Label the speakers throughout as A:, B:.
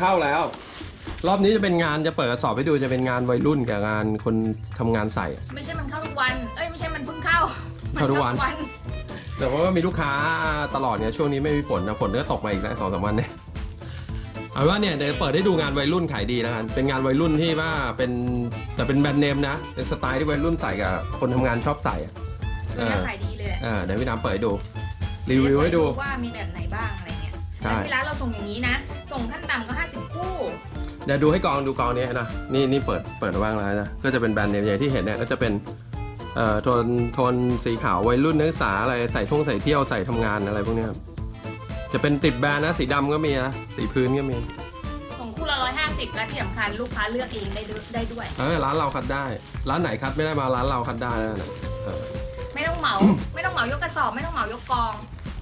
A: เข้า
B: แล้ว รอบนี้จะเป็นงานจะเปิดกระสอบให้ดูจะเป็นงานวัยรุ่นกับงานคนทำงานใส่
A: ไม่ใช่มันเข้าทุกวัน เอ้ยไม่ใช่มันเพิ่งเข้ามั
B: เข้าทุกวัน แต่ว่าก็มีลูกค้าตลอดเนี่ยช่วงนี้ไม่มีฝนนะฝนก็ตกมาอีกแล้วสองสามวันเนี่ยเอาเป็นว่าเนี่ยเดี๋ยวเปิดให้ดูงานวัยรุ่นขายดีแล้วกันเป็นงานวัยรุ่นที่ว่าเป็นแต่เป็นแบรนด์เนมนะเป็นสไตล์ที่วัยรุ่นใส่กับคนทำงานชอบใส่อะ
A: ตัวเนี้ยขายดีเลย
B: เออเดี๋ยวพี่น้ำเปิดให้ดูรีวิวให้ดู
A: ว่ามีแบบไหนบ้างอะไรเงี้ย
B: ใช่
A: แล้วที่ร้านเราส่งอย่างนี้นะ ส่งขั้นต่ำก็ 50 คู่
B: เดี๋ยวดูให้กองดูกองนี้นะ นี่นี่เปิดเปิดว่างแล้วนะ ก็จะเป็นแบรนด์เนมอย่างที่เห็นเนี่ยก็จะเป็นเอ่อโทนโทนสีขาววัยรุ่นนักศึกษาอะไรใส่ท่องใส่เที่ยวใส่ทำงานอะไรพวกเนี้ยครับจะเป็นติดแบรนด์นะสีดำก็มีนะสีพื้นก็มี
A: ส่งคู่ละ 150 และที่สำคัญลูกค้าเลือกเองได้ด้วยได้ด้วย
B: เออร้านเราคัดได้ ร้านไหนคัดไม่ได้มาร้านเราคัดได้นะเออ
A: ไม่ต้องเหมา ไม่ต้องเหมายกกระสอบ ไม่ต้องเหมายกกอง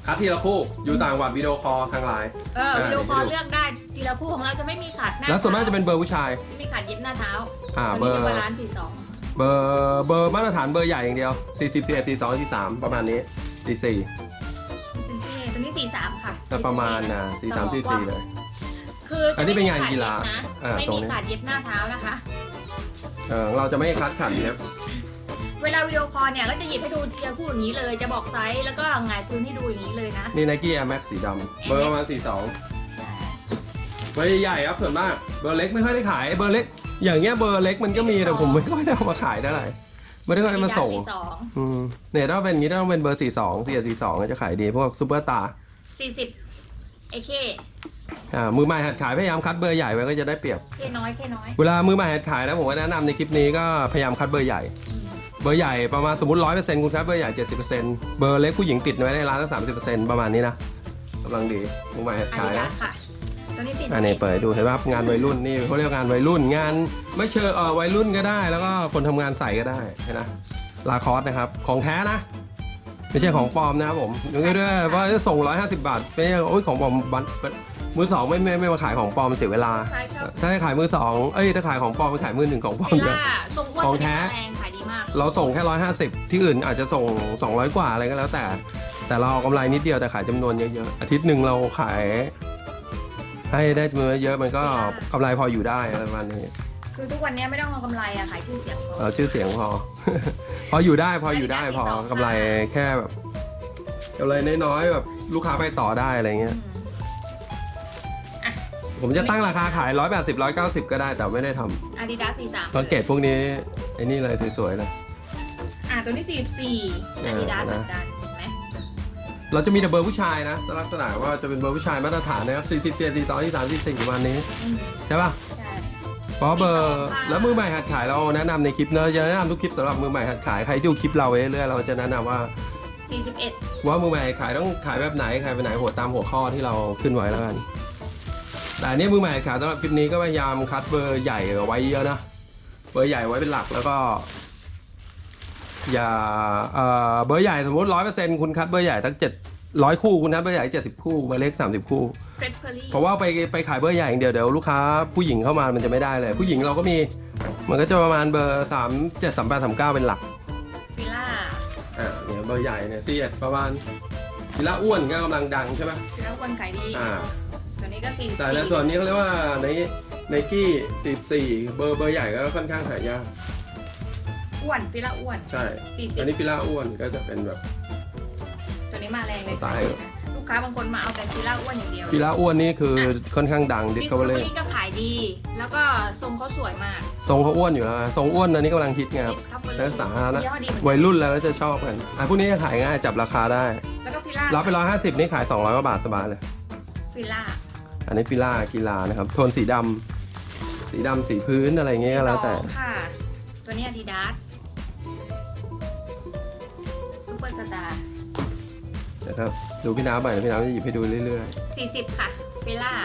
B: คัดทีละคู่อยู่ต่างจังหวัดวิดีโอคอลทางไลน์
A: เออ
B: เออ
A: วิดีโอคอล
B: เดี๋ยวดู
A: เลือกได้ทีละคู่ของเราจะไม่มีขัดหน้า
B: แล้วส่วนมากจะเป็นเบอร์ผู้ชาย
A: ไม่มีขัดเย็บหน้าเท้า
B: อ่า
A: ตัว
B: เบอ
A: นี้
B: ร์
A: เป็นบาลานซ์สี่สอง
B: เบอร์เบอร์มาตรฐานเบอร์ใหญ่อย่างเดียว 40 41 42 43 ประมาณนี้ 44
A: ซินเต้ตัวนี้สี่สามค่ะ
B: แต่ประมาณนะ43 44เลย
A: คือ
B: อั
A: อั
B: นนี้เป็นงานกีฬา
A: นะ
B: เออ
A: ไม่
B: ตรง
A: มี
B: นี้
A: ขาดเย็บหน้าเท้านะคะ
B: เออเราจะไม่คัดขันเนี่ย
A: เวลาวิดีโอคอลเนี่ยก็จะหยิบให้ดูทีละคู่อย่างนี้เลย จะบอกไซส์แล้วก็หงายพื้นให้ดูอย่างนี้เลยนะ
B: นี่ Nike Air Max สีดำเบอร์ประมาณ42
A: ใช่
B: เบอร์ใหญ่ๆครับส่วนมากเบอร์เล็กไม่ค่อยได้ขายเบอร์เล็ก อย่างเงี้ยเบอร์เล็กมันก็มีแต่ผมไม่ค่อยได้เอามาขายเท่าไหร่ไม่ได้ค่อยได้มาส่ง
A: สี่สอง
B: อืมเนี่ยถ้าเป็นอย่างงี้ต้องเป็นเบอร์42 4 42ก็จะขายดีพวกซูเปอร์ตาร์
A: สี่สิบเอเค
B: อ่ามือใหม่หัดขายพยายามคัดเบอร์ใหญ่ไว้ก็จะได้เปรียบ
A: เคน้อยเคน้อย
B: เวลามือใหม่หัดขายแล้วผมก็แนะนำในคลิปนี้ก็พยายามคัดเบอร์ใหญ่
A: อืม
B: เบอร์ใหญ่ประมาณสมมติร้อยเปอร์เซ็นต์คุณคัดเบอร์ใหญ่เจ็ดสิบเปอร์เซ็นต์เบอร์เล็กผู้หญิงติดไว้ในร้านตั้งสามสิบเปอร์เซ็นต์ประมาณนี้นะกำลังดีมือใหม่หัด
A: อา
B: ขาย
A: ดิดา
B: นะ
A: สค่ะตัวนี้สี่สิบ
B: อันนี้เปิดให้ดูเห็นไหมครับงานวัยรุ่นนี่เขาเรียกงานวัยรุ่นงานไม่เชิงเออวัยรุ่นก็ได้ แล้วก็คนทำงานใส่ก็ได้นะลาคอสนะครับของแท้นะไม่ใช่ของปลอมนะครับผมยังไงด้วยเพราะจะส่ง 150 บาทไม่ใช่โอ้ยของปลอมบัตรมือสองไม่ไม่ไม่มาขายของปลอมมันเสียเวลา
A: ใช่ชอบ
B: ถ้าจะขายมือสองเอ้ยถ้าขายของปลอมไปขายมือหนึ่งของปลอม
A: ฟิ
B: เย
A: ล่า
B: อะ
A: ทรงอ้วน
B: ของแท้
A: แรงขายดีมาก
B: เราส่งแค่150ที่อื่นอาจจะส่ง200กว่าอะไรก็แล้วแต่ แต่เราเอากำไรนิดเดียวแต่ขายจำนวนเยอะๆอาทิตย์หนึ่งเราขาย ให้ได้จำนวนเยอะมันก็กำไรพออยู่ได้อะไรประมาณนี้
A: คือทุกวันนี้ไม่ต้องเอากำไรอะขายชื่อเสียงพอ
B: เอาชื่อเสียงพอ พออยู่ได้พออยู่ได้พอกำไรแค่แบบกำไรน้อยๆแบบลูกค้าไปต่อได้อะไรเงี้ย
A: อืม
B: ผมจะตั้งราคาขาย 180 190 ก็ได้แต่ไม่ได้ท
A: อาดิดาสสี่สามำ
B: สังเกตพวกนี้ ไอ้นี่เลยสวยๆเลย
A: อะตัวนี้สี่สี่
B: เอ
A: อา
B: อ
A: ดิดาส
B: นะ
A: เหมือนกันเห็นไหม
B: เราจะมีแต่เบอร์ผู้ชายนะลักษณะว่าจะเป็นเบอร์ผู้ชายมาตรฐานนะครับ40 42 43 44ประมาณนี้
A: อืม
B: ใช่ป่ะ
A: ใช่
B: เพราะเบอร์
A: 42ค่ะ
B: แล้วมือใหม่หัดขายเราแนะนำในคลิปเนอะจะแนะนำทุกคลิปสำหรับมือใหม่หัดขายใครที่ดูคลิปเราไว้เรื่อยๆเราจะแนะนำว่า
A: สี่สิบเอ็ด
B: ว่ามือใหม่ขายต้องขายแบบไหนขายแบบไหนหัวตามหัวข้อที่เราขึ้นไว้แล้วกันแต่อันนี้มือใหม่ขายสำหรับคลิปนี้ก็พยายามคัดเบอร์ใหญ่เอาไว้เยอะนะ เบอร์ใหญ่ไว้เป็นหลักแล้วก็ อย่าเอ่อเบอร์ใหญ่สมมติร้อยเปอร์เซ็นต์คุณคัดเบอร์ใหญ่ทั้งเจ็ดร้อยคู่คุณคัดเบอร์ใหญ่เจ็ดสิบคู่เบอร์เล็กสามสิบคู่
A: เฟรดเพอร์รี่
B: เพราะว่าไปไปขายเบอร์ใหญ่อย่างเดียวเดี๋ยวลูกค้าผู้หญิงเข้ามามันจะไม่ได้เลย ผู้หญิงเราก็มีมันก็จะประมาณเบอร์สามเจ็ดสามแปดสามเก้าเป็นหลัก
A: ฟิล่า
B: อ่าเนี่ยเบอร์ใหญ่เนี่ยซีเอ็ดประมาณพิละอ้วนก็กำลังดังใช่ไหม
A: ฟิล่าวันขายดี
B: อ่า
A: ตัว นี้ก็สี่
B: แต่ในส่วนนี้เขาเรียกว่าในไนกี้สิบสี่เบอร์เบอร์ใหญ่ก็ค่อนข้างหายาก
A: อ้วนฟิล่าอ้วน
B: ใช่
A: สี่สิ
B: อั
A: บ
B: นนี้พิละอ้วนก็จะเป็นแบบ
A: ตัวนี้มาแรงเลย
B: ตาย
A: ลูกค้าบางคนมาเอาแต่ฟิล่าอ้วนอย่างเดียว
B: พิละอ้วนนี่คือค่อนข้างดังดิ
A: ดิส
B: คา
A: คั
B: เว
A: ฟ
B: เล
A: เวอรี่ก็ขายดี แล้วก็ทรงเขาสวยมาก
B: ทรงเขาอ้วนอยู่แล้วทรงอ้วนอันนี้กำลังฮิตไงครับ
A: Discovery
B: นักศึกษานะ
A: ยี่ห้อดีเหมือน
B: วั
A: กั
B: ย
A: น
B: รุ่นแล้วก็จะชอบกันอะพวกนี้จะขายง่ายจับราคาได้
A: แล้วก็ฟิล่า
B: รับไปร้อยห้าสิบนี่ขายสองร้อยกว่าบาทสบายเลย
A: ฟิล่า
B: อันนี้ฟิล่ากีฬานะครับ โทนสีดำสีดำสีพื้นอะไรเงี้ยก็แล้วแต่
A: สองค่ะ ตัวนี้อาดิดาสซูเปอร์สตาร์
B: นะครับดูพี่น้ำไปนะพี่น้ำจะหยิบให้ดูเรื่อย
A: สี่สิบค่ะฟิล่า
B: ๆ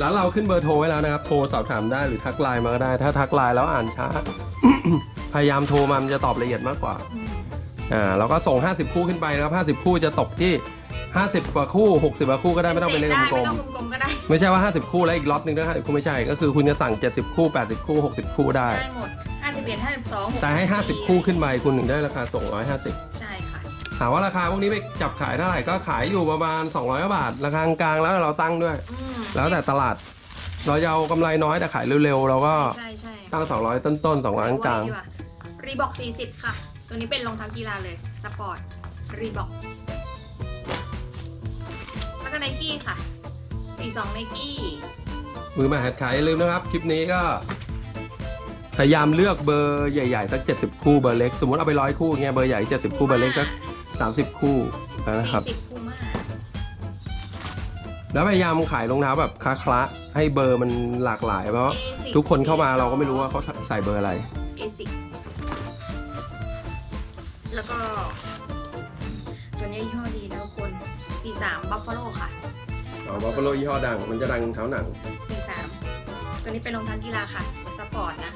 B: ร้านเราขึ้นเบอร์โทรไว้แล้วนะครับ โทรสอบถามได้หรือทักไลน์มาก็ได้ ถ้าทักไลน์แล้วอ่านช้า พยายามโทรมามันจะตอบละเอียดมากกว่าอ่าเราก็ส่ง 50 คู่ขึ้นไปนะครับ50 คู่จะตกที่ 50กว่าคู่ 60กว่าคู่ก็ได้ไม่ต้องเป็นเลขกล
A: ไม่
B: ม
A: ต้องกลมๆก็ได้
B: ๆไม่ใช่ว่า 50 คู่แล้วอีกล็อตหนึงด้วย50คู่ไม่ใช่ ก็คือคุณจะสั่ง 70 คู่ 80 คู่ 60 คู่ได้
A: ได้หมดห้าสิบเอ็ดห้าสิบสอง
B: แต่ให้ 50 คู่ขึ้นไปคุณถึงได้ราคาส่ง 150
A: ใช่ค่ะ
B: ถามว่าราคาพวกนี้ไปจับขายเท่าไหร่ก็ขายอยู่ประมาณ 200กว่าบาท ราคากลางๆแล้วเราตั้งด้วย
A: อืม
B: แล้วแต่ตลาด เราจะเอากำไรน้อยแต่ขายเร็วๆเราก็
A: ใช่ใช่
B: ตั้ง 200 ต้นๆ200กลาง
A: รีบอก40 ค่ะ ตัวนี้เป็นรองเท้ากีฬาเลย สปอร์ตรีบอกแล้วก็ไนกี้ค่ะ42ไนกี้
B: ๆมือใหมาหัดขายอย่าลืมนะครับ คลิปนี้ก็พยายามเลือกเบอร์ใหญ่ๆสัก70 คู่เบอร์เล็ก สมมติเอาไปร้อยคู่เงี้ยเบอร์ใหญ่ 70 คู่เบอร์เล็กสัก30 คู่นะครับ
A: 40คูม่า
B: แล้วพยายามขายรองเท้าแบบคละคละๆให้เบอร์มันหลากหลาย เพราะ
A: A10
B: ทุกคนเข้ามาเราก็ไม่รู้ว่าเขาใส่เบอร์อะไร
A: A10 แล้ว ก็ ตัวนี้ยี่ห้อดีนะทุกคน 43 Buffalo ค่ะ
B: อ๋อวัฟเฟิลยี่ห้อดัง มันจะดังเท้าหนัง
A: 43 ตัวนี้เป็นรองเท้ากีฬาค่ะ สปอร์ตนะ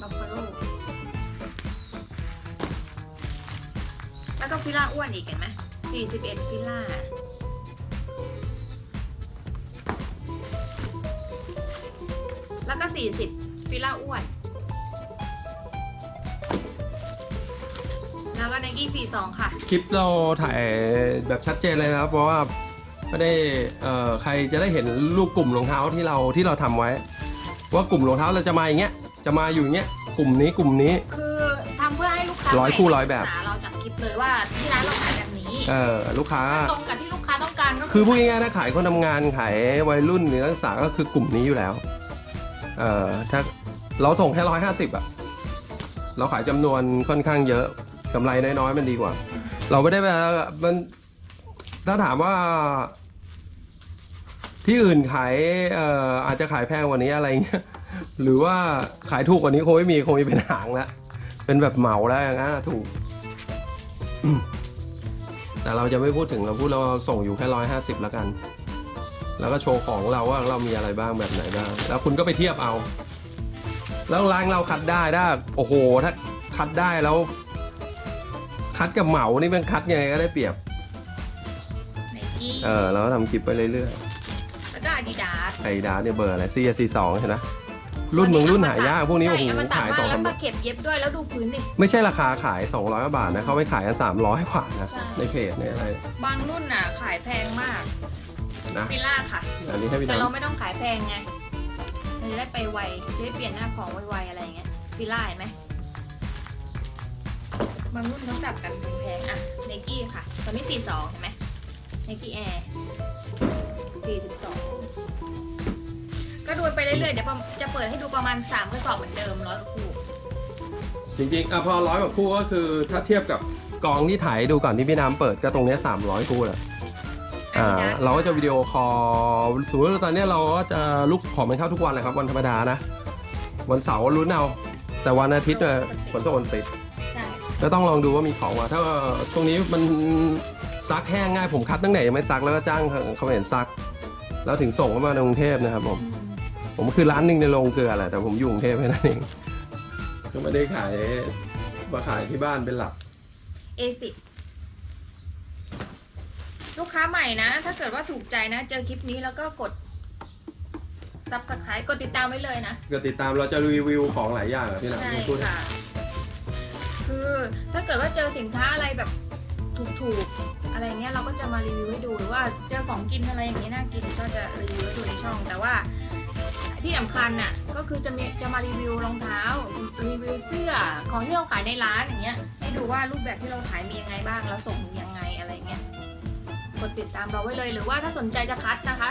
A: Buffalo แล้วก็ฟิล่าอ้วนอีกเห็นไหม41 ฟิล่า แล้วก็ 40 ฟิล่าอ้วน แล้วก็ไนกี้42ค่ะ
B: คลิปเราถ่ายแบบชัดเจนเลยนะครับ เพราะว่าไม่ได้เอ่อใครจะได้เห็นรูปกลุ่มรองเท้าที่เราที่เราทำไว้ ว่ากลุ่มรองเท้าเราจะมาอย่างเงี้ยจะมาอยู่อย่างเงี้ยกลุ่มนี้กลุ่มนี้
A: คือทำเพื่อให้ลูกค้า
B: ร้อยคู่ร้อยแบบ
A: ศึกษาเราจากคลิปเลยว่าที่ร้านเราขายแบบนี้
B: เออลูกค้า
A: ตรงกับที่ลูกค้าต้องการก็
B: คือพูดง่ายๆถ้าขายคนทำงานขายวัยรุ่นหรือนักศึกษาก็คือกลุ่มนี้อยู่แล้ว เออถ้าเราส่งแค่ร้อยห้าสิบอะเราขายจำนวนค่อนข้างเยอะ กำไรน้อยๆมันดีกว่า เราไม่ได้แบบมันถ้าถามว่า ที่อื่นขายเอ่ออาจจะขายแพงกว่านี้อะไรเงี้ยหรือว่าขายถูกกว่านี้คงไม่มีคงมีเป็นหางแล้วเป็นแบบเหมาแล้วอย่างนั้นอะถูก แต่เราจะไม่พูดถึงเราพูดเราส่งอยู่แค่ร้อยห้าสิบแล้วกัน แล้วก็โชว์ของเราว่าเรามีอะไรบ้างแบบไหนบ้าง แล้วคุณก็ไปเทียบเอา แล้วร้านเราคัดได้ถ้โอ้โห ถ้าคัดได้แล้ว คัดกับเหมานี่มันคัดยังไงก็ได้เปรียบ
A: ไนกี้
B: เออเราก็ทำคลิปไปเรื่อย
A: แล้วก็อาดิดาส
B: ๆไอ้ดาเนี่ยเบอร์อะไรซีซีสองใช่ไหมรุ่นมึงรุ่นหายากพวกนี้โอ้โห
A: ใช่เมันตัด
B: ขาย
A: มา
B: สอง
A: แล้ว
B: สาม
A: มาเก็บเย็บด้วยแล้วดูพื้นดิ
B: ไม่ใช่ราคาขาย 200กว่าบาทนะเขาไปขายกัน300กว่านะ
A: ใช่
B: ในเพจเนี่ยอะไร
A: บางรุ่นน่ะขายแพงมาก
B: นะ
A: ฟิล่าค่ะ
B: อันนี้ให้พี่
A: แต่เรา
B: น้ำ
A: ไม่ต้องขายแพงไงเราจะได้ไปไวจะได้เปลี่ยนหน้าของไวๆอะไรอย่างเงี้ยฟิล่าเห็นไหม บางรุ่นเขาจับกันแพงๆอะไนกี้ค่ะ ตอนนี้ 42 เห็นไหมไนกี้แอร์ 42 ก็ดูไปเรื่อยๆ เดี๋ยวจะเปิดให้ดูประมาณ 3 กระสอบเหมือนเดิมร้อยกว่าคู่
B: จริงๆอะพอร้อยกว่าคู่ก็คือถ้าเทียบกับกองที่ถ่ายดูก่อนที่พี่น้ำเปิดก็ตรงเนี้สามร้อยคู่แหละอ่า
A: อันนี้นะ
B: เราก็จะวิดีโอคอลสมมติว่าตอนเนี้ยเราก็จะลุกของมันเข้าทุกวันเลยครับวันธรรมดานะ วันเสาร์ลุ้นเอา แต่วันอาทิตย์เนี่ยฝนตกฝนติด
A: ใช่
B: ก็ต้องลองดูว่ามีของว่าถ้าช่วงนี้มันซักแห้งง่ายผมคัดตั้งไหนยังไม่ซักแล้วก็จ้างเขาเห็นซัก แล้วถึงส่งเข้ามาในกรุงเทพนะครับผม
A: อืม
B: ผมคือร้านหนึ่งในโรงเกลือแหละแต่ผมอยู่กรุงเทพแค่นั้นเองก็ไม่ได้ขายมาขายที่บ้านเป็นหลัก
A: A10 ลูกค้าใหม่นะ ถ้าเกิดว่าถูกใจนะ เจอคลิปนี้แล้วก็กด subscribe กดติดตามไว้เลยนะ
B: ก็ติดตามเราจะรีวิวของหลายอย่างอะพี่หนัง
A: ใช่
B: พูด
A: ค่ะ คือ ถ้าเกิดว่าเจอสินค้าอะไรแบบถูกๆอะไรเงี้ยเราก็จะมารีวิวให้ดูหรือว่าเจอของกินอะไรอย่างเงี้ยน่ากินก็จะรีวิวให้ดูในช่อง แต่ว่าที่สำคัญน่ะก็คือจะมีจะมารีวิวรองเท้ารีวิวเสื้อของที่เราขายในร้านอย่างเงี้ยให้ดูว่ารูปแบบที่เราขายมียังไงบ้างเราส่งยังไงอะไรเงี้ยกดติดตามเราไว้เลยหรือว่าถ้าสนใจจะคัดนะคะ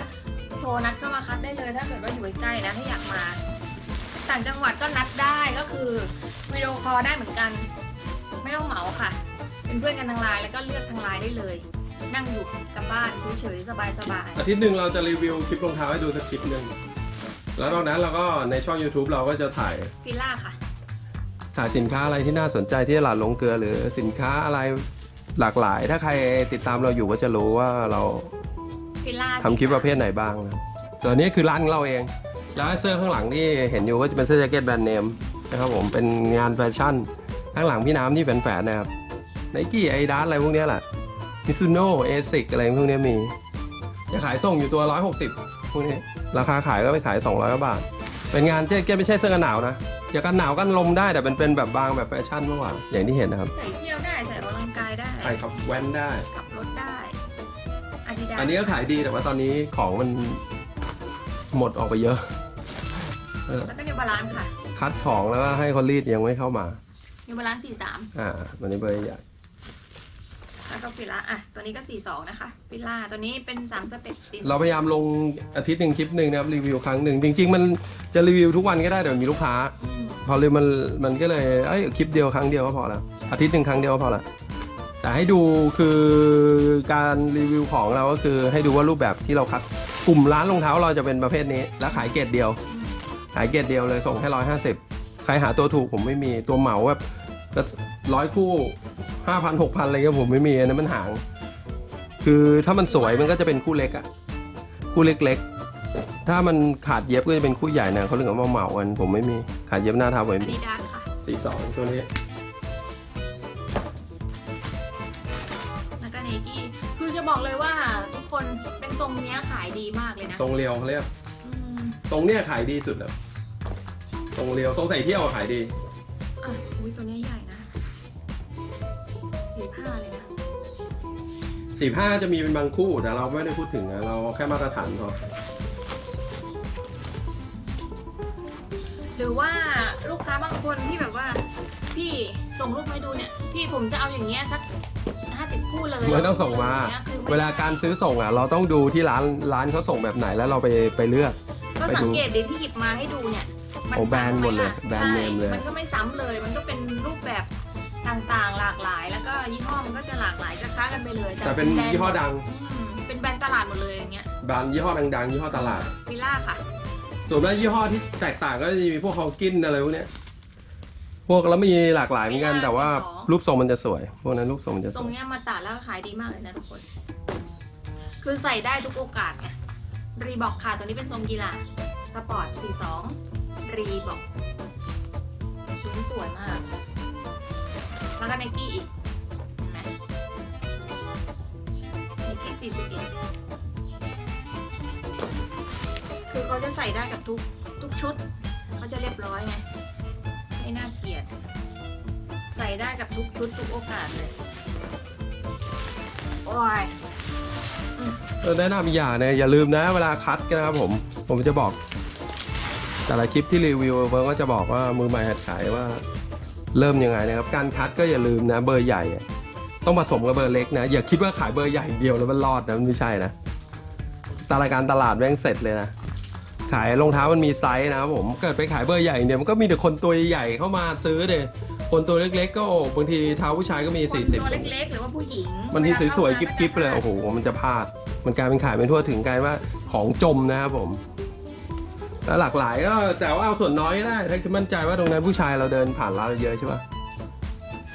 A: โทรนัดเข้ามาคัดได้เลยถ้าเกิดว่าอยู่ใกล้นะถ้าอยากมา ต่างจังหวัดก็นัดได้ก็คือวิดีโอคอลได้เหมือนกัน ไม่ต้องเหมาค่ะ เป็นเพื่อนกันทางไลน์แล้วก็เลือกทางไลน์ได้เลย นั่งอยู่กับบ้านเฉยๆสบาย
B: อาทิตย์หนึ่งเราจะรีวิวคลิปรองเท้าให้ดูสักคลิปหนึ่งแล้วนอกนั้นเราก็ในช่อง YouTube เราก็จะถ่าย
A: ๆฟิล่าค่ะ
B: ถ่ายสินค้าอะไรที่น่าสนใจที่ตลาดลงเกลือ หรือสินค้าอะไรหลากหลาย ถ้าใครติดตามเราอยู่ก็จะรู้ว่าเรา
A: ฟิล่า
B: ทำคลิปประเภทไหนบ้างนะส่วนนี้คือร้านของเราเองแล้วเสื้อข้างหลังที่เห็นอยู่ก็จะเป็นเสื้อแจ็คเก็ตแบรนด์เนมนะครับผมเป็นงานแฟชั่น ข้างหลังพี่น้ำที่แฝงๆนะครับไนกี้ไอดาสอะไรพวกเนี้ยแหละมิซูโน่เอซิกอะไรพวกเนี้ยมี จะขายส่งอยู่ตัว 160พวกนี้ ราคาขายก็ไปขาย 200กว่าบาท เป็นงานแจ็คเก็ตไม่ใช่เสื้อกันหนาวนะจะกันหนาวกันลมได้แต่เป็นเป็นแบบบางแบบแฟชั่นมากกว่าอย่างที่เห็นนะครับ
A: ใส่เที่ยวได้ใส่ออกกำลังกายได้
B: ใส่ขับแว้นได้
A: ขับรถได้อาดิดา
B: อันนี้ก็ขายดีแต่ว่าตอนนี้ของมันหมดออกไปเยอะเออ
A: แล้วก็นิวบาลานซ์ค่ะ
B: คัดของแล้วก็ให้คนรีดยังไม่เข้ามา
A: นิวบาลานซ์สี่สาม
B: อ่าตัวนี้เบอร์ใหญ่
A: แล้วก็ฟิล่าอะ ตัวนี้ก็สี่สองนะคะฟิล่าตัวนี้เป็นสามสเต็ปติด
B: เราพยายามลงอาทิตย์หนึ่งคลิปหนึ่งนะครับรีวิวครั้งหนึ่งจริง ๆ มันจะรีวิวทุกวันก็ได้แต่มีลูกค้า
A: อืม
B: พอเลยมันมันก็เลยเอ้ยคลิปเดียวครั้งเดียวก็พอแล้วอาทิตย์หนึ่งครั้งเดียวก็พอละแต่ให้ดูคือการรีวิวของเราก็คือให้ดูว่ารูปแบบที่เราคัดกลุ่มร้านรองเท้าเราจะเป็นประเภทนี้ แล้วขายเกรดเดียว ขายเกรดเดียวเลยส่งแค่ร้อยห้าสิบ ใครหาตัวถูกผมไม่มีตัวเหมาแบบร้อยคู่ห้าพันหกพันอะไรเงี้ยผมไม่มีอันนั้นมันหาง คือถ้ามันสวยมันก็จะเป็นคู่เล็กอะคู่เล็กๆ ถ้ามันขาดเย็บก็จะเป็นคู่ใหญ่นะเขาเรียกว่าเหมากันผมไม่มีขาดเย็บหน้าเท้าผม
A: อา
B: ไม่มี
A: ดิดาสค่ะ
B: สีสองตัวนี้
A: แล้วก็ไนกี้คือจะบอกเลยว่าทุกคนเป็นทรงเนี้ยขายดีมากเลยนะ
B: ทรงเรียวเขาเรียก
A: อืม
B: ทรงเนี้ยขายดีสุดแล้วท รงเรียวทรงใส่เที่ยวอะขายดี
A: อะอุ้ยตัวเนี้ยใหญ่นะสี่ห้าเลยนะ
B: สี่ห้าจะมีเป็นบางคู่แต่เราไม่ได้พูดถึงนะเราแค่มาตรฐานพอ
A: หรือว่าลูกค้าบางคนที่แบบว่า พี่ส่งรูปมาให้ดูเนี่ย พี่ผมจะเอาอย่างเงี้ยสักห้าสิบคู่เลย
B: ไม่ต้องส่งมา
A: ย่ยคือไม่
B: เวลาการซื้อส่งอะ เราต้องดูที่ร้านร้านเขาส่งแบบไหนแล้วเราไปไปเลือก
A: ก็สังเกตดิที่หยิบมาให้ดูเนี่ย
B: โอ้แบรนด์หมดเลย
A: ซ้ำไแบ
B: รนด์เนมเลย
A: ใช่มันก็ไม่ซ้ำเลย มันก็เป็นรูปแบบต่างๆ หลากหลาย แล้วก็ยี่ห้อมันก็จะหลากหลายจะค้ากันไปเลย
B: แต่เป็น
A: แบรด์
B: ยี่ห้อดัง
A: อืมเป็นแบรนด์ตลาดหมดเลยอย่างเงี้ย
B: แบรนด์ยี่ห้อดังๆยี่ห้อตลาด
A: ฟิล่าค่ะ
B: ส่วนมากยี่ห้อที่แตกต่างก็จะมีพวกฮอลกินอะไรพวกเนี้ย พวกแล้วมีหลากหลายเหมือนกัน แต่ว่ารูปทรงมันจะสวย พวกนั้นรูปทรงมันจะส
A: ทรง
B: วย
A: เนี้ยมาตัดแล้วก็ขายดีมากเลยนะทุกคน คือใส่ได้ทุกโอกาสไงรีบอกค่ะตัวนี้เป็นทรงกีฬาสปอร์ต 42 รีบอกชุดสวยมาก แล้วก็ไนกี้อีก เห็นไหมไนกี้41คือเขาจะใส่ได้กับทุกทุกชุด เขาจะเรียบร้อยไง ไม่น่าเกลียด ใส่ได้กับทุกชุดทุกโอกาสเลย โอ้ย
B: เออแนะนำอีกอย่างนะอย่าลืมนะ เวลาคัดกันนะครับผม ผมจะบอก แต่ละคลิปที่รีวิวเฟิร์นก็จะบอกว่ามือใหม่หัดขายว่า เริ่มยังไงนะครับ การคัดก็อย่าลืมนะ เบอร์ใหญ่อะต้องผสมกับเบอร์เล็กนะ อย่าคิดว่าขายเบอร์ใหญ่อย่างเดียวแล้วมันรอดนะมันไม่ใช่นะตารายการตลาดแม่งเสร็จเลยนะขายรองเท้ามันมีไซส์นะครับผมเกิดไปขายเบอร์ใหญ่อย่างเดียวมันก็มีแต่คนตัวใหญ่เข้ามาซื้อเดยคนตัวเล็ก ๆ ก็โอ้บางทีเท้าผู้ชายก็มี
A: คน
B: 40
A: ตัวเล็กๆหรือว่าผู้หญิง
B: บางที
A: วลา
B: สวยๆ
A: ข้ามา
B: กิ๊บๆเลยโอ้โหมันจะพลาด มันกลายเป็นขายไม่ทั่วถึงกลายว่าของจมนะครับผม แล้วหลากหลายก็แต่ว่าเอาส่วนน้อยก็ได้ ถ้าคือมั่นใจว่าตรงนั้นผู้ชายเราเดินผ่านร้านเราเยอะใช่ปะ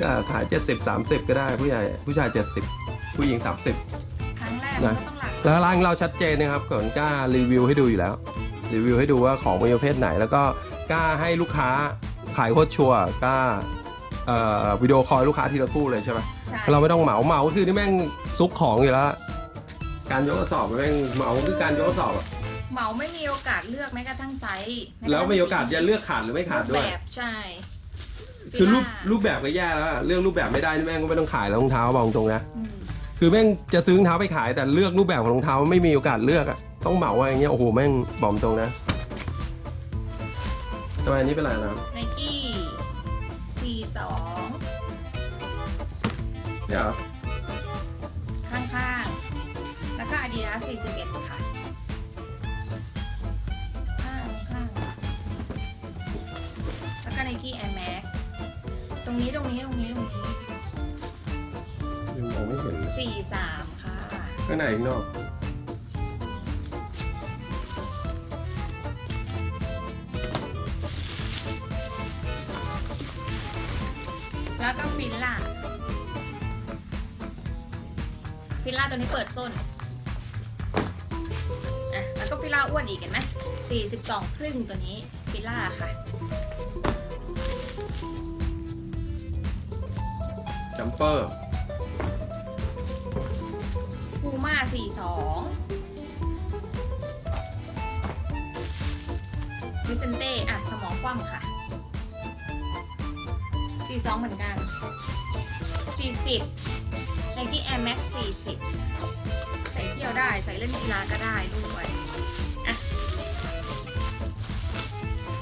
B: ก็ขาย 70 30 ก็ได้ผู้ใหญ่ผู้ชาย 70 ผู้หญิง 30
A: ครั้งแรก
B: นะ
A: มันก็ต้องหลัก
B: แล้วร้านเราชัดเจนนะครับก่อนกล้ารีวิวให้ดูอยู่แล้ว รีวิวให้ดูว่าของเป็นประเภทไหน แล้วก็กล้าให้ลูกค้าขายโคตรชัวร์กล้าเอ่อวิดีโอคอลลูกค้าทีละคู่เลยใช่ไหม
A: ใช่
B: เราไม่ต้องเหมาเหมาคือนี่แม่งซุกของอยู่แล้ว การยกกระสอบแม่งเหมาคือการยกกระสอบอะ
A: เหมาไม่มีโอกาสเลือกแม้กระทั่งไซส์
B: แล้วไม่มีโอกาสจะเลือกขาดหรือไม่ขาดด้วย
A: แบบใช่
B: คือรูปรูปแบบก็แย่แล้วเลือกรูปแบบไม่ได้แม่งก็ไม่ต้องขายแล้วรองเท้าบอกตรงนะคือแม่งจะซื้อรองเท้าไปขายแต่เลือกรูปแบบของรองเท้าไม่มีโอกาสเลือกอะต้องเหมาอะไรเงี้ยโอ้โหแม่งบอกตรงนะทำไมอันนี้เป็นไรนะ
A: ไนกี้ปีสอง
B: เดี๋ยว
A: ข้างๆ แล้วก็อาดิดาสสิบ แล้วก็ไนกี้แอร์แม็กตรงนี้ตรงนี้ตรงนี้ตรงนี้
B: ยังมองไม่เห็นเลย
A: สี่สามค่ะ
B: ข้างในข้างนอก
A: แล้วก็ฟิลล่า ฟิลล่าตัวนี้เปิดส้นอะแล้วก็ฟิลล่าอ้วนอีกเห็นไหมสี่สิบสองครึ่งตัวนี้ฟิลล่าค่ะ
B: มเปอร์
A: พูม่าสี่สองวิเซนเต้อะ สมองคว่ำค่ะสี่สองเหมือนกัน40 Nike Air Max 40ใส่เที่ยวได้ ใส่เล่นกีฬาก็ได้ด้วยอะ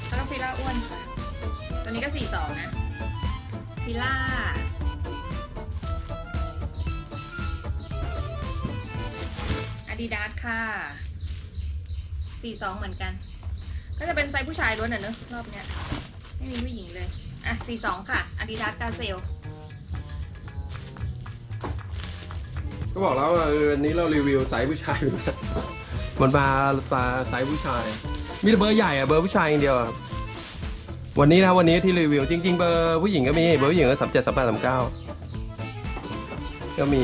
A: แล้วก็ฟิล่าอ้วนค่ะ ตัวนี้ก็42นะฟิล่า อาดิดาสค่ะ42เหมือนกัน ก็จะเป็นไซส์ผู้ชายล้วนอะเนอะรอบเนี้ย ไม่มีผู้หญิงเลย อะ42ค่ะอาดิดาสกาเซล
B: ก็บอกแล้วว่าเออวันนี้เรารีวิวไซส์ผู้ชายหมือนกันมันมาไซส์ผู้ชาย มีแต่เบอร์ใหญ่อะเบอร์ผู้ชายอย่างเดียวอะวันนี้นะวันนี้ที่รีวิวจริง ๆ เบอร์ผู้หญิงก็มีเบอร์ผู้หญิงก็สามเจ็ดสามแปดสามเก้าก็มี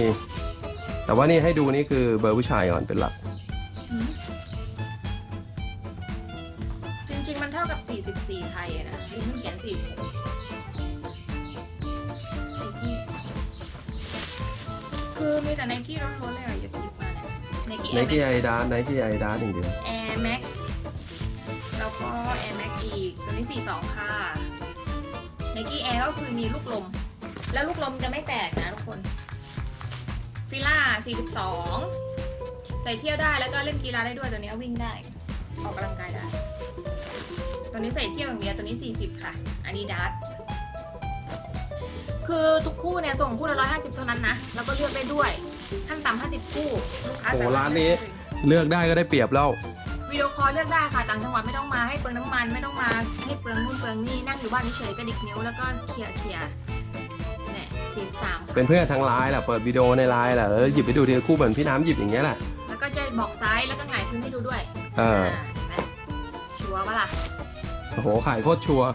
B: แต่ว่านี่ให้ดูนี่คือเบอร์ผู้ชายก่อนเป็นหลัก
A: อืมจริง ๆ มันเท่ากับ 44 ไทยอะนะที่มันเขียน46คือมีแต่ไนกี้ล้วนๆเลยอะหยิบหยิบมาเนี่ยไนกี้
B: ไนกี้ไอดาไนกี้ไอดาอย่างเดียว
A: แอร์แม็กแล้วก็แอร์แม็กอีกตัวนี้42 ค่ะไนกี้แอร์ก็คือมีลูกลม แล้วลูกลมจะไม่แตกนะทุกคน ฟิล่า42 ใส่เที่ยวได้แล้วก็เล่นกีฬาได้ด้วยตัวนี้วิ่งได้ ออกกำลังกายได้ ตัวนี้ใส่เที่ยวอย่างเดียวตัวนี้ 40 ค่ะอาดิดาสคือทุกคู่เนี่ยส่งคู่ละ150เท่านั้นนะ แล้วก็เลือกได้ด้วย ขั้นต่ำ50คู่ลูกค้า
B: โอ้
A: สมถ
B: ร้านนี้
A: เลือกได้
B: เลือกได้ก็ได้เปรียบแล้ว
A: วิดีโอคอลเลือกได้ค่ะต่างจังหวัดไม่ต้องมาให้เปลืองน้ำมันไม่ต้องมาให้เปลืองนู่นเปลืองนี่นั่งอยู่บ้านเฉยๆกระดิกนิ้วแล้วก็เคลียร์เคลียร์ เนี่ย43
B: เป็นเพื่อนทางไลน์แหละเปิดวิดีโอในไลน์แหละแล้วหยิบไปดูทีละคู่เหมือนพี่น้ำหยิบอย่างเงี้ยแหละ
A: แล้วก็จะบอกซ้ายแล้วก็หงายพื้นให้ดูด้วย
B: เออ
A: เห็นไหมชัวร์ปะล่ะ
B: โอ้โหขายโคตรชัวร์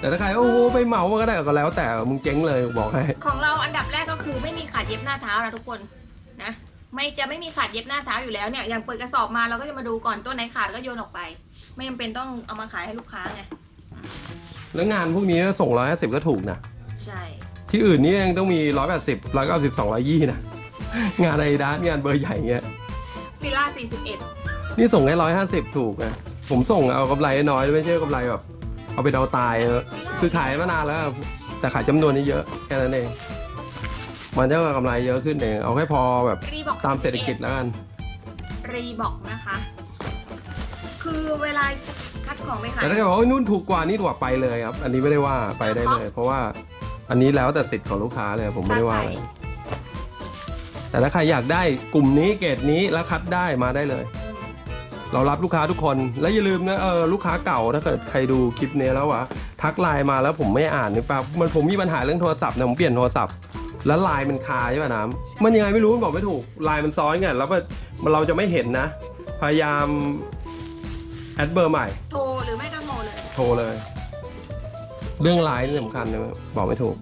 B: แต่ถ้าใครโอ้โหไปเหมามาก็ได้ก็แล้วแต่มึงเจ๊งเลยบอกให้
A: ของเราอันดับแรกก็คือไม่มีขาดเย็บหน้าเท้านะทุกคนนะไม่จะไม่มีขาดเย็บหน้าเท้าอยู่แล้วเนี่ยอย่างเปิดกระสอบมาเราก็จะมาดูก่อนตัวไหนขาดก็โยนออกไป ไม่จำเป็นต้องเอามาขายให้ลูกค้าไง
B: แล้วงานพวกนี้ส่งร้อยห้าสิบก็ถูกนะ
A: ใช่
B: ที่อื่นนี่ยังต้องมีร้อยแปดสิบร้อยเก้าสิบสองร้อยยี่นะ งานไอดานงานเบอร์ใหญ่เงี้ย
A: ฟิล่า41
B: นี่ส่งให้ร้อยห้าสิบถูกนะผมส่งเอากำไรน้อยไม่ใช่กำไรแบบเอาไปเดาตายเออคือขายมานานแล้วแต่ขายจำนวนนี้เยอะแค่นั้นเอง มันจะกำไรเยอะขึ้นเองเอาแค่พอแบบ
A: รีบอก
B: ตามเศรษฐกิจแล้วกัน
A: รีบอกนะคะ คือเวลาคัดของไปขาย
B: แต่ถ้าเกิดว่าโอ้ยนู่นถูกกว่านี่ถูกกว่าไปเลยครับ อันนี้ไม่ได้ว่าไปได้เลย เพราะว่า อันนี้แล้วแต่สิทธิ์ของลูกค้าเลยผมไม่ได้ว่าอะไรแต่ถ้าใครอยากได้กลุ่มนี้เกรดนี้แล้วคัดได้มาได้เลย
A: อืม
B: เรารับลูกค้าทุกคน และอย่าลืมนะเออลูกค้าเก่าถ้าเกิดใครดูคลิปนี้แล้ววะทักไลน์มาแล้วผมไม่อ่านนี่ปะมันผมมีปัญหาเรื่องโทรศัพท์นะผมเปลี่ยนโทรศัพท์ แล้วไลน์มันคาใช่ป่ะน้ำมันยังไงไม่รู้มันบอกไม่ถูกไลน์มันซ้อนไงแล้วมันเราจะไม่เห็นนะ พยายามแอดเบอร์ใหม่
A: โทรหรือไม่ก็โมเลย
B: โทรเลย เรื่องไลน์นี่สำคัญนะบอกไม่ถูก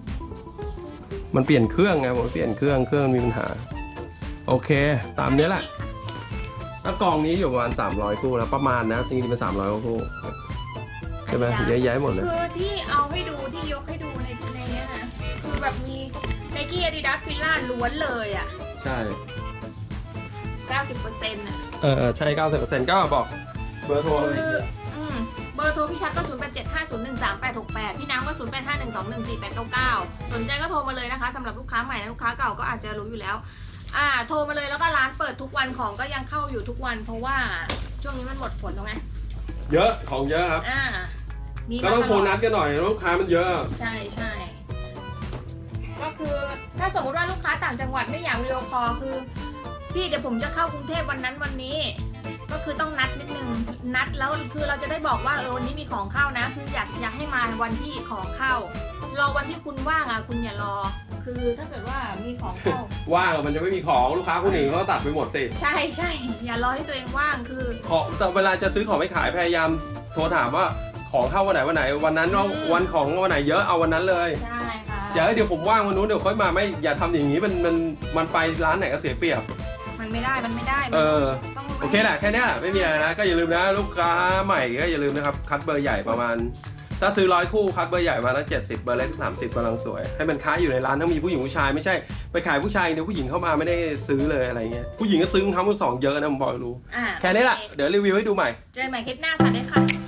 B: มันเปลี่ยนเครื่องไงผมเปลี่ยนเครื่องเครื่องมีปัญหา โอเค ตามนี้แหละแล้วกองนี้อยู่ประมาณ300คู่แล้วประมาณนะจริงๆเป็น300กว่าคู่ใช่ไหมเยอะแยะหมดเลย
A: คือที่เอาให้ดูที่ยกให้ดูในในเนี้ยนะคือแบบมีไนกี้อาดิดาสฟิลล่าล้วนเลยอะ
B: ใช่
A: 90%อะ
B: เออเออใช่90%ก็บอกเบอร์โทรเลย
A: คืออืมเบอร์โทรพี่ชัดก็ 0875013868 พี่น้ำก็ 0851214899 สนใจก็โทรมาเลยนะคะสำหรับลูกค้าใหม่นะลูกค้าเก่าก็อาจจะรู้อยู่แล้ว อ่า โทรมาเลยแล้วก็ร้านเปิดทุกวันของก็ยังเข้าอยู่ทุกวัน เพราะว่าช่วงนี้มันหมดฝนแล้วไง
B: เยอะของเยอะครับ
A: อ่า มี
B: ก็
A: มา
B: ต้อง
A: ต
B: โท
A: ล
B: ร
A: อด
B: นัดกันหน่อยลูกค้ามันเยอะ
A: ใช่ใช่ก็คือถ้าสมมติว่าลูกค้าต่างจังหวัดไม่อยากวิดีโอคอลคือ พี่เดี๋ยวผมจะเข้ากรุงเทพวันนั้นวันนี้ ก็คือต้องนัดนิดนึงนัดแล้วคือเราจะได้บอกว่าเออวันนี้มีของเข้านะ คืออยากอยากให้มาวันที่ของเข้ารอวันที่คุณว่างอะคุณอย่ารอ คือถ้าเกิดว่ามีของเข้า
B: ว่างมันจะไม่มีของลูกค้าคนอื่นเขาก็ตัดไปหมดสิ
A: ใช่ใช่อย่ารอให้ตัวเองว่างคือ
B: ของแต่เวลาจะซื้อของไปขายพยายามโทรถามว่าของเข้าวันไหนวันไหน วันนั้นว่า
A: อืม
B: วันของวันไหนเยอะเอาวันนั้นเลย
A: ใช่ค่ะ
B: อย่าให้เดี๋ยวผมว่างวันนู้นเดี๋ยวค่อยมาไม่อย่าทำอย่างนี้มันมันมันไปร้านไหนก็เสียเปรียบ
A: มันไม่ได้มันไม่ได้มัน
B: เออ
A: ต้อง
B: โอเคแหละแค่เนี้ยแหละไม่มีอะไรนะ ก็อย่าลืมนะลูกค้าใหม่ก็อย่าลืมนะครับคัดเบอร์ใหญ่ประมาณ ถ้าซื้อร้อยคู่คัดเบอร์ใหญ่มาแล้วเจ็ดสิบเบอร์เล็กสามสิบกำลังสวย ให้มันค้าอยู่ในร้านต้องมีผู้หญิงผู้ชายไม่ใช่ไปขายผู้ชายเดี๋ยวผู้หญิงเข้ามาไม่ได้ซื้อเลยอะไรเงี้ยผู้หญิงก็ซื้อทั้งมือสองเยอะนะผมบอกให้รู้
A: อ่า
B: แค่นี้แหละเดี๋ยวรีวิวให้ดูใหม่
A: เจอกันใหม่คลิปหน้าสวัสดีค่ะ